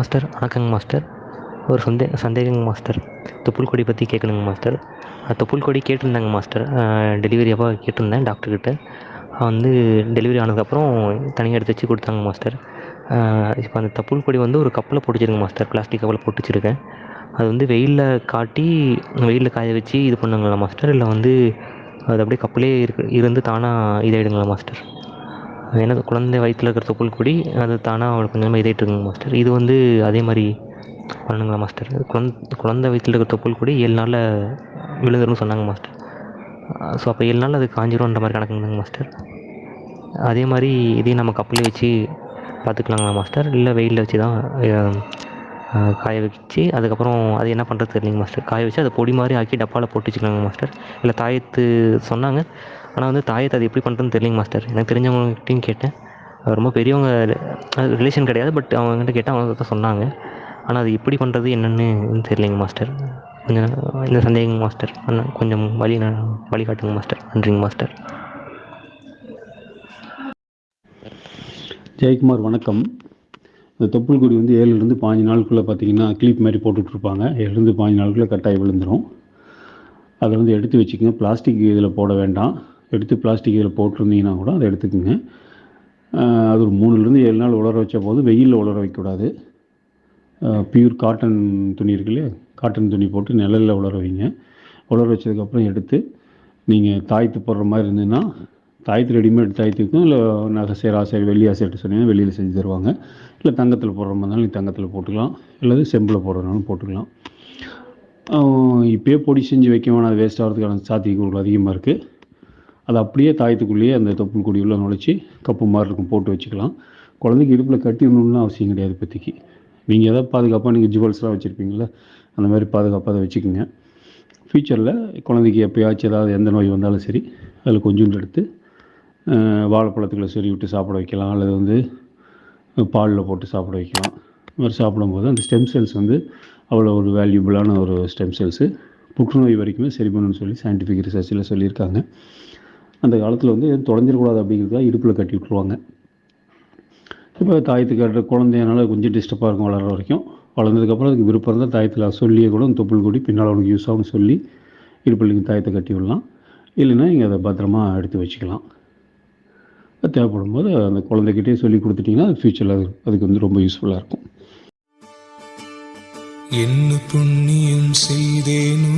Master வணக்கங்க master. ஒரு சந்தே சந்தேகங்க master. தொப்புள் கொடி பற்றி கேட்கணுங்க மாஸ்டர். தொப்புள் கொடி கேட்டிருந்தாங்க மாஸ்டர். டெலிவரி அப்போ கேட்டிருந்தேன் டாக்டர்கிட்ட வந்து டெலிவரி ஆனதுக்கப்புறம் தனியாக எடுத்து வச்சு கொடுத்தாங்க மாஸ்டர். இப்போ அந்த தப்புள் கொடி வந்து ஒரு கப்பில் பிடிச்சிருங்க மாஸ்டர். பிளாஸ்டிக் கப்பில் போட்டு அது வந்து வெயிலில் காட்டி வெயிலில் காய வச்சு இது பண்ணுங்களா மாஸ்டர்? இல்லை வந்து அது அப்படியே கப்பிலே இருக்கு இருந்து தானாக இதாகிடுங்களா மாஸ்டர்? ஏன்னா குழந்தை வயிற்றில் இருக்கிற தொப்புள் கொடி அது தானாக அவளுக்கு கொஞ்சமாக இதாகிட்டு இருக்குங்க மாஸ்டர் இது வந்து அதே மாதிரி பண்ணணுங்களா மாஸ்டர் குழந் குழந்தை வயிற்றில் இருக்கிற தொப்புள் கொடி ஏழு நாளில் விழுந்துரும்னு சொன்னாங்க மாஸ்டர் ஸோ அப்போ ஏழு நாள் அது காஞ்சிரும்ன்ற மாதிரி கணக்குங்களாங்க மாஸ்டர் அதே மாதிரி இதையும் நம்ம கப்பிலே வச்சு பார்த்துக்கலாங்களா மாஸ்டர் இல்லை வெயிலில் வச்சு தான் காய வச்சு அதுக்கப்புறம் அது என்ன பண்ணுறது தெரியலைங்க மாஸ்டர் காய வச்சு அதை பொடி மாதிரி ஆக்கி டப்பாவில் போட்டு வச்சுக்கலாங்க மாஸ்டர் இல்லை தாயத்து சொன்னாங்க. ஆனால் வந்து தாயத்தை அது எப்படி பண்ணுறதுன்னு தெரியல மாஸ்டர். எனக்கு தெரிஞ்சவங்ககிட்டையும் கேட்டேன். ரொம்ப பெரியவங்க அது ரிலேஷன் கிடையாது பட் அவங்ககிட்ட கேட்டால் அவங்க தான் சொன்னாங்க. ஆனால் அது எப்படி பண்ணுறது என்னென்னு தெரியலைங்க மாஸ்டர். கொஞ்சம் இந்த சந்தேகங்க மாஸ்டர். அண்ணா கொஞ்சம் வழி வழிகாட்டுங்க மாஸ்டர். நன்றிங்க மாஸ்டர். ஜெயக்குமார் வணக்கம். இந்த தொப்புள் கொடி வந்து ஏழுலேருந்து பாஞ்சு நாளுக்குள்ளே பார்த்தீங்கன்னா கிளிப் மாதிரி போட்டுட்ருப்பாங்க. ஏழுலேருந்து பாஞ்சு நாளுக்குள்ளே கட்டாயி விழுந்துடும் அதை வந்து எடுத்து வச்சுக்கோங்க. பிளாஸ்டிக் இதில் போட வேண்டாம். எடுத்து பிளாஸ்டிக் இதில் போட்டிருந்தீங்கன்னா கூட அதை எடுத்துக்கோங்க. அது ஒரு மூணுலேருந்து ஏழு நாள் உலர வச்ச போது வெயிலில் உலர வைக்கக்கூடாது. பியூர் காட்டன் துணி இருக்கு இல்லையா? காட்டன் துணி போட்டு நிழலில் உலர வைங்க. உலர வச்சதுக்கப்புறம் எடுத்து நீங்கள் தாய்த்து போடுற மாதிரி இருந்ததுன்னா தாயத்து ரெடிமேட் தாயத்துக்கும் இல்லை நகை சேர் ஆசை வெள்ளி ஆசைட்டு சொன்னீங்கன்னா வெளியில் செஞ்சு தருவாங்க. இல்லை தங்கத்தில் போடுற மாதிரி இருந்தாலும் நீ தங்கத்தில் போட்டுக்கலாம். இல்லது செம்பில் போடுறதுனாலும் போட்டுக்கலாம். இப்போயே பொடி செஞ்சு வைக்க வேணாம். அது வேஸ்ட் ஆகிறதுக்கான சாத்தியக்கூறுகள் அதிகமாக இருக்குது அதை அப்படியே தாயத்துக்குள்ளேயே அந்த தொப்புள் கொடி உள்ள நுழைச்சி கப்பு மாதிரி இருக்கும் போட்டு வச்சுக்கலாம். குழந்தைக்கு இடுப்பில் கட்டிடணும்னு அவசியம் கிடையாது இப்போதைக்கு. நீங்கள் எதாவது பாதுகாப்பாக நீங்கள் ஜுவல்ஸ்லாம் வச்சுருப்பீங்களா அந்த மாதிரி பாதுகாப்பாக அதை வச்சுக்கோங்க. ஃப்யூச்சரில் குழந்தைக்கு எப்போயாச்சும் ஏதாவது எந்த நோய் வந்தாலும் சரி அதில் கொஞ்சோண்டு எடுத்து வாழைப்பழத்துக்குள்ள சொறி விட்டு சாப்பிட வைக்கலாம். அல்லது வந்து பாலில் போட்டு சாப்பிட வைக்கலாம். இது மாதிரி சாப்பிடும்போது அந்த ஸ்டெம் செல்ஸ் வந்து அவ்வளோ ஒரு வேல்யூபிளான ஒரு ஸ்டெம் செல்ஸு புற்றுநோய் வரைக்குமே சரி பண்ணணும்னு சொல்லி சயின்டிஃபிக் ரிசர்ச்சில் சொல்லியிருக்காங்க. அந்த காலத்தில் வந்து எதுவும் தொலைஞ்சிடக்கூடாது அப்படிங்கிறதுக்காக இடுப்பில் கட்டி விட்ருவாங்க இப்போ தாயத்து கட்டுற குழந்தையனால கொஞ்சம் டிஸ்டர்பாக இருக்கும் வளர்கிற வரைக்கும். வளர்ந்ததுக்கப்புறம் அதுக்கு விருப்பம் இருந்தால் தாயத்தில் சொல்லியே கூட தொப்புள் கொடி பின்னால் உனக்கு யூஸ் ஆகும்னு சொல்லி இடுப்பில் நீங்கள் தாயத்தை கட்டி விடலாம். இல்லைன்னா நீங்கள் அதை பத்திரமா எடுத்து வச்சுக்கலாம். தேவைப்படும் போது அந்த குழந்தைகிட்டே சொல்லி கொடுத்துட்டிங்கன்னா ஃப்யூச்சரில் அது அதுக்கு வந்து ரொம்ப யூஸ்ஃபுல்லாக இருக்கும். என்ன புண்ணியம் செய்தேனோ